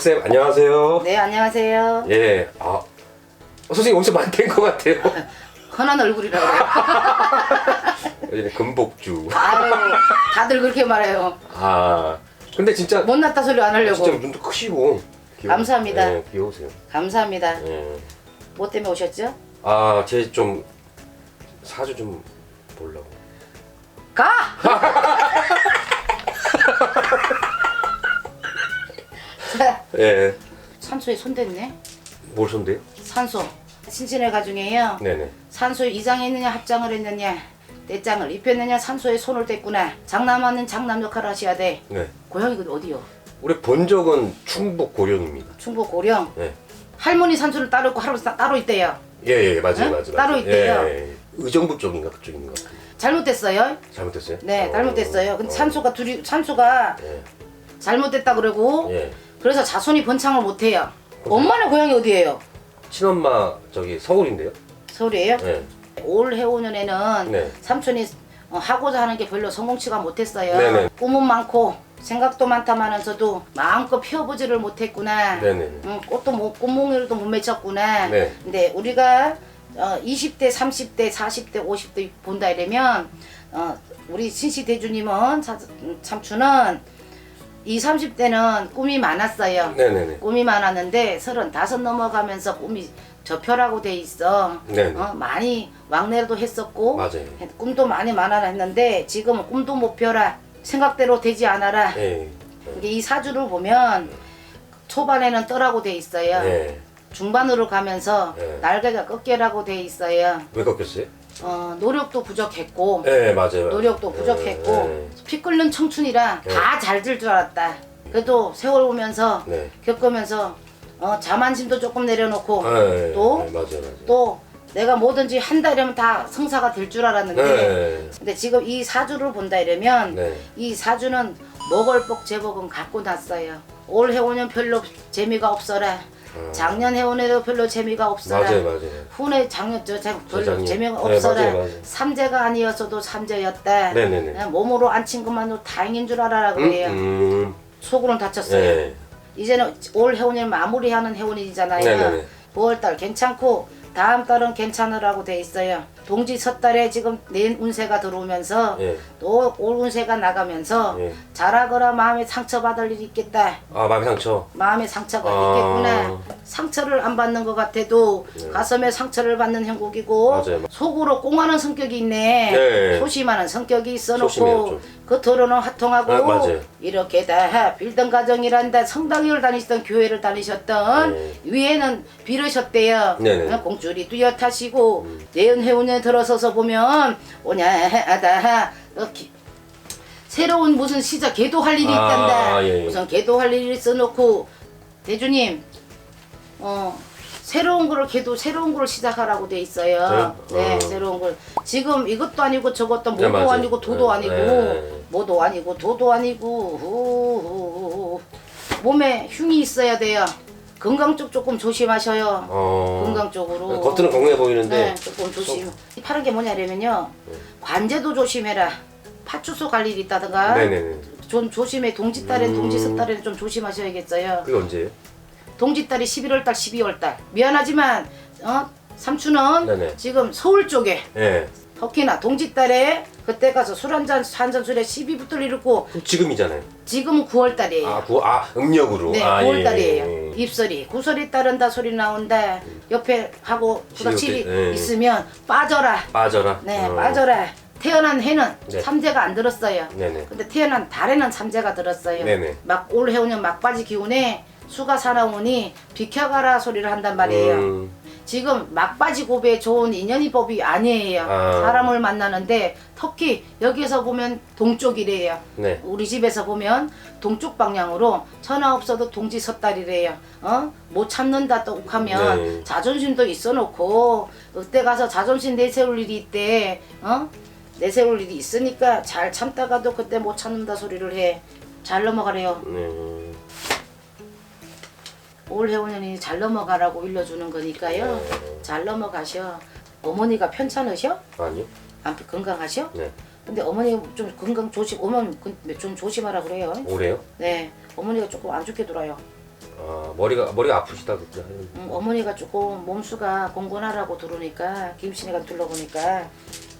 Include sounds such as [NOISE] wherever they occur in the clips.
쌤 안녕하세요. 네, 안녕하세요. 예. 아 어, 선생님 어디서 많이 뵌것 같아요. [LAUGHS] 흔한 얼굴이라 그래요. 여기는 금복주. 아유, 다들 그렇게 말해요. 아 근데 진짜 못났다 소리 안 하려고. 진짜 눈도 크시고. 귀여워. 감사합니다. 예, 귀여우세요. 감사합니다. 예. 뭐 때문에 오셨죠? 아제 좀 사주 좀 보려고. 가! [LAUGHS] [LAUGHS] 예. 산소에 손댔네. 뭘 손대요? 산소. 신신의 가 중에요. 네네. 산소에 이장했느냐 합장을 했느냐 떼장을 입혔느냐 산소에 손을 댔구나. 장남하는 장남 역할을 하셔야 돼. 네. 고향이 그 어디요? 우리 본 적은 충북 고령입니다. 충북 고령. 네. 할머니 산소를 따로 있고 할아버지 따- 따로 있대요. 예예 맞아요 응? 맞아요. 따로 맞아요. 있대요. 예, 예. 의정부 쪽인가 그쪽 있는 것 같아요. 잘못됐어요. 잘못됐어요? 네, 어. 잘못됐어요. 근데 어. 산소가 둘이 산소가 예. 잘못됐다 그러고 예. 그래서 자손이 번창을 못해요. 엄마는 고향이 어디예요? 친엄마 저기 서울인데요. 서울이에요? 네. 올 해오년에는 네. 삼촌이 어, 하고자 하는 게 별로 성공치가 못했어요. 네네. 꿈은 많고 생각도 많다마면서도 마음껏 피워보지를 못했구나. 네네네. 음, 꽃도 못 꽃몽이로도 못 맺혔구나. 네. 근데 우리가 어, 20대, 30대, 40대, 50대 본다 이러면 어, 우리 신시 대주님은 사- 음, 삼촌은 이 30대는 꿈이 많았어요. 네네네. 꿈이 많았는데 서른다섯 넘어가면서 꿈이 저표라고 돼 있어. 네네. 어, 많이 왕래도 했었고 맞아요. 꿈도 많이 많았는데 지금은 꿈도 못 펴라. 생각대로 되지 않아라. 예. 이게 이 사주를 보면 초반에는 떠라고 돼 있어요. 예. 중반으로 가면서 네. 날개가 꺾여라고 돼 있어요. 왜 꺾였어요? 어, 노력도 부족했고 예 맞아요. 노력도 예, 부족했고 예. 피 끓는 청춘이라 네. 다 잘 될 줄 알았다. 그래도 세월 보면서 네. 겪으면서 어, 자만심도 조금 내려놓고 예, 예, 또 예, 맞아요 맞아요. 또 내가 뭐든지 한다 이러면 다 성사가 될 줄 알았는데 네. 근데 지금 이 사주를 본다 이러면 네. 이 사주는 먹을 복 제복은 갖고 났어요. 올 해오년 별로 재미가 없어라. 작년 해오년에도 별로 재미가 없어라. 아. 맞아요 맞아요. 후내 작년 저 자- 별로. 재미가 네, 없어라. 맞아요, 맞아요. 삼재가 아니었어도 삼재였다. 네네네. 그냥 몸으로 안 친 것만도 다행인 줄 알아라 그래요. 음. 속으로는 다쳤어요. 네. 이제는 올 해운일 마무리하는 해운이잖아요. 네네네. 9월달 괜찮고 다음 달은 괜찮으라고 돼 있어요. 동지 섣달에 지금 내 운세가 들어오면서 예. 또 올 운세가 나가면서 예. 잘하거나 마음에 상처받을 일이 있겠다. 아 마음의 상처. 마음에 상처가 아. 있겠구나. 상처를 안 받는 것 같아도 가슴에 상처를 받는 형국이고 네. 맞아요. 속으로 꽁하는 성격이 있네. 네. 소심하는 성격이 소심해요, 있어놓고 좀. 겉으로는 화통하고 아, 맞아요. 이렇게 다 빌던 가정이란다 성당을 다니시던 교회를 다니셨던 네. 위에는 빌으셨대요. 네네. 음. 어, 공줄이 뚜렷하시고 내연해운에 들어서서 보면 오냐 하다 어, 기- 새로운 무슨 시작 계도할 일이 아, 있단다. 예, 예. 우선 계도할 일을 써놓고 대주님 어 새로운 거를 계도 새로운 거를 시작하라고 돼 있어요. 저요? 네, 어. 새로운 걸 지금 이것도 아니고 저것도 네, 뭐도 맞아요. 아니고 도도 네, 아니고 네. 뭐도 아니고 도도 아니고 후, 몸에 흉이 있어야 돼요. 건강 쪽 조금 조심하셔요. 어. 건강 쪽으로. 겉으로 건강해 보이는데. 네, 조금 조심. 이 파란 게 뭐냐면요. 관제도 조심해라. 파출소 갈 일이 있다든가. 네네네. 좀 조심해. 동지달엔 음. 동지석달에는 좀 조심하셔야겠어요. 그게 언제예요? 동지달이 11월달, 12월달. 미안하지만 어 삼촌은 네네. 지금 서울 쪽에 예. 특히나 동지달에 그때 가서 술 한잔 한잔 술에 시비 붙을 일 있고 그럼 지금이잖아요. 지금은 9월달이에요. 아, 구, 아 음력으로. 네, 아, 9월달이에요. 예, 예. 입설이 구설이 따른다 소리 나온다. 옆에 하고 부닥칠이 때, 예. 있으면 빠져라. 빠져라. 네, 어. 빠져라. 태어난 해는 네. 삼재가 안 들었어요. 네네. 근데 태어난 달에는 삼재가 들었어요. 네네. 막 올 해오년 막바지 기운에 수가 사나우니 비켜가라 소리를 한단 말이에요. 음, 지금 막바지 고비에 좋은 인연이 법이 아니에요. 아. 사람을 만나는데 특히 여기에서 보면 동쪽이래요. 네. 우리 집에서 보면 동쪽 방향으로 전화 없어도 동지 섣달이래요. 어? 못 참는다 또 욱하면 네. 자존심도 있어 놓고 그때 가서 자존심 내세울 일이 있대. 어? 내세울 일이 있으니까 잘 참다가도 그때 못 참는다 소리를 해. 잘 넘어가래요. 네. 올 해 오년이 잘 넘어가라고 일러주는 거니까요. 네. 잘 넘어가셔. 어머니가 편찮으셔? 아니요. 안 건강하셔? 네. 근데 어머니 좀 건강 조심, 오면 그- 좀 조심하라 그래요. 올해요? 네, 어머니가 조금 안 좋게 돌아요. 아 머리가 머리가 아프시다 그때. 음, 어머니가 조금 몸수가 공곤하라고 들어오니까 김신이가 둘러보니까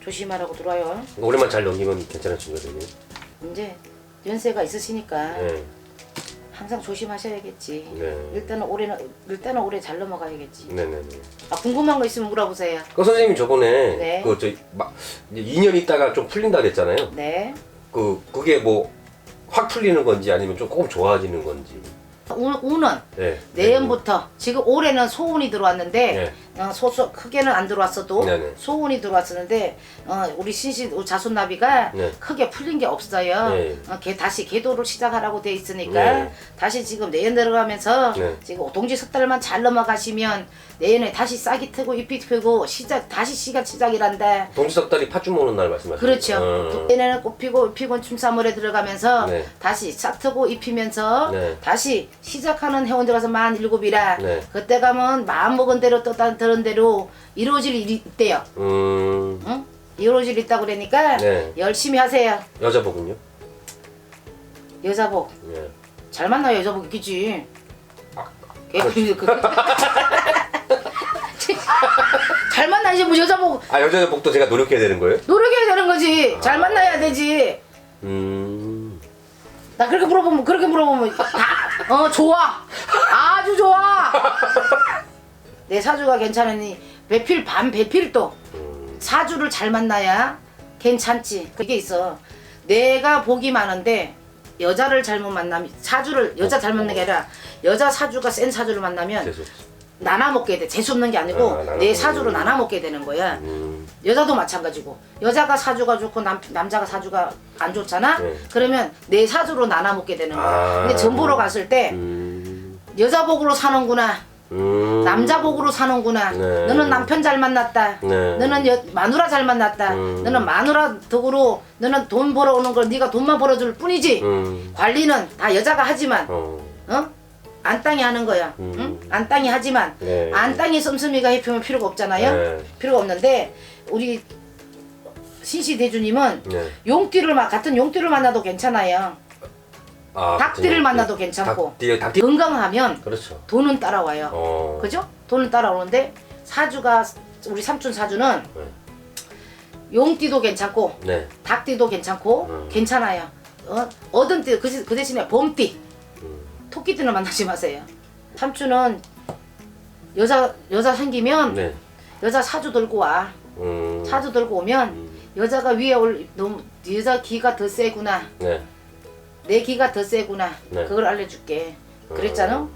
조심하라고 들어와요. 올해만 잘 넘기면 괜찮아지거든요. 이제 연세가 있으시니까 네. 항상 조심하셔야겠지. 네. 일단은 올해는 일단은 올해 잘 넘어가야겠지. 네네네. 아 궁금한 거 있으면 물어보세요. 그 선생님 저번에 네. 그 저희 막 2년 있다가 좀 풀린다 그랬잖아요. 네. 그 그게 뭐 확 풀리는 건지 아니면 조금 좋아지는 건지. 우, 우는 네. 내년부터 지금 올해는 소운이 들어왔는데 네. 어, 소소 크게는 안 들어왔어도 네네. 소운이 들어왔었는데 어, 우리 신시 우리 자손나비가 네. 크게 풀린 게 없어요. 네. 어, 개, 다시 궤도를 시작하라고 돼 있으니까 네. 다시 지금 내년 들어가면서 네. 지금 동지 석 달만 잘 넘어가시면 내년에 다시 싹이 트고 잎이 트고 시작 다시 시간 시작이란다. 동지석달이 팥죽 먹는 날 말씀하시는 그렇죠. 어. 내년에는 꽃 피고 피곤 춤사물에 들어가면서 네. 다시 싹 트고 입히면서 네. 다시 시작하는 회원 들어가서 만 일곱이라 네. 그때 가면 마음 먹은 대로 또 다른 대로 이루어질 일이 있대요. 음. 응? 이루어질 일 있다고 그러니까 네. 열심히 하세요. 여자복은요? 여자복 예. 잘 만나야 여자복 있겠지. 아, 그- 그- 그- [LAUGHS] 잘 만나야지 뭐 여자복 아 여자복도 제가 노력해야 되는 거예요? 노력해야 되는 거지. 잘 만나야 되지. 음. 나 그렇게 물어보면 그렇게 물어보면 다, 어 좋아 아주 좋아 [LAUGHS] 내 사주가 괜찮으니 배필 반 배필도 음. 사주를 잘 만나야 괜찮지 그게 있어 내가 복이 많은데 여자를 잘못 만나면 사주를 여자 잘 만나는 게 아니라 여자 사주가 센 사주를 만나면 재수. 나눠 먹게 돼 재수 없는 게 아니고 아, 나눠 내 먹는 사주로 거. 나눠 먹게 되는 거야 음. 여자도 마찬가지고 여자가 사주가 좋고 남, 남자가 사주가 안 좋잖아 네. 그러면 내 사주로 나눠 먹게 되는 거야 아. 근데 전보러 갔을 때 음. 여자 복으로 사는구나 음. 남자 복으로 사는구나 네. 너는 남편 잘 만났다 네. 너는 여, 마누라 잘 만났다 음. 너는 마누라 덕으로 너는 돈 벌어오는 걸 네가 돈만 벌어줄 뿐이지 음. 관리는 다 여자가 하지만 어. 어? 안땅이 하는 거야 음. 응? 안땅이 하지만 네. 안땅이 씀씀이가 해피면 필요가 없잖아요 네. 필요가 없는데 우리 신시 대주님은 네. 용띠를 막 같은 용띠를 만나도 괜찮아요. 아, 닭띠를 그렇군요. 만나도 괜찮고. 닭띠, 닭띠. 건강하면 그렇죠. 돈은 따라와요. 어. 그죠? 돈은 따라오는데 사주가 우리 삼촌 사주는 네. 용띠도 괜찮고 네. 닭띠도 괜찮고 음. 괜찮아요. 괜찮아요. 어? 얻은 띠, 그, 그 대신에 봄띠, 음. 토끼띠는 만나지 마세요. 삼촌은 여자 여자 생기면 네. 여자 사주 들고 와. 음. 사주 들고 오면 음. 여자가 위에 올 너무 여자 기가 더 세구나. 네. 내 기가 더 세구나. 네. 그걸 알려줄게. 그랬잖아. 음.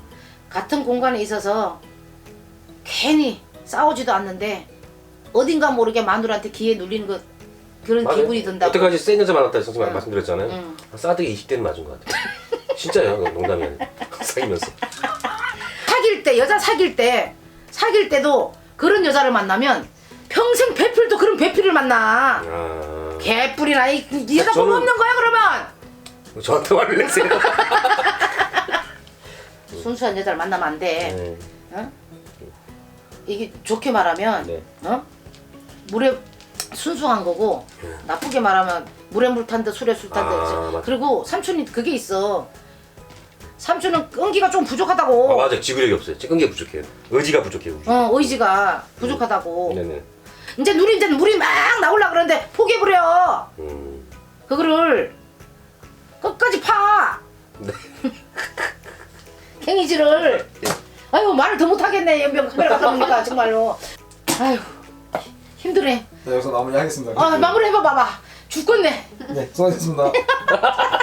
같은 공간에 있어서 괜히 싸우지도 않는데 어딘가 모르게 마누라한테 기에 눌리는 것 그런 맞아요. 기분이 든다고. 여태까지 센 여자 만났다 선생님 응. 말씀드렸잖아요. 응. 싸드기 20대는 맞은 것 같아요. [LAUGHS] 진짜요. 농담이 아니에요. [LAUGHS] 사귀면서. 사귈 때 여자 사귈 때 사귈 때도 그런 여자를 만나면 평생 배필도 그런 배필을 만나. 아. 개뿔이나 이, 이 여자 저는- 복 없는 거야 그러면. 저한테 화를 내세요. [LAUGHS] 순수한 여자를 만나면 안 돼. 네. 어? 이게 좋게 말하면 네. 어? 물에 순수한 거고 나쁘게 말하면 물에 물 탄 듯 술에 술 탄 듯. 아, 맞아. 그리고 삼촌이 그게 있어. 삼촌은 끈기가 좀 부족하다고. 아 맞아요. 지구력이 없어요. 끈기 부족해요. 의지가 부족해요. 의지. 어 의지가 부족하다고. 네네. 이제 물이 이제 물이 막 나올라 그러는데 포기해버려. 음. 그거를 끝까지 파. 네. 갱이질을. 아유 말을 더 못하겠네 연병 카메라 갖다 보니까 정말로. 아유 힘드네. 네, 여기서 마무리 하겠습니다. 아 마무리 해봐 봐봐. 죽겠네. 네, 수고하셨습니다. [LAUGHS]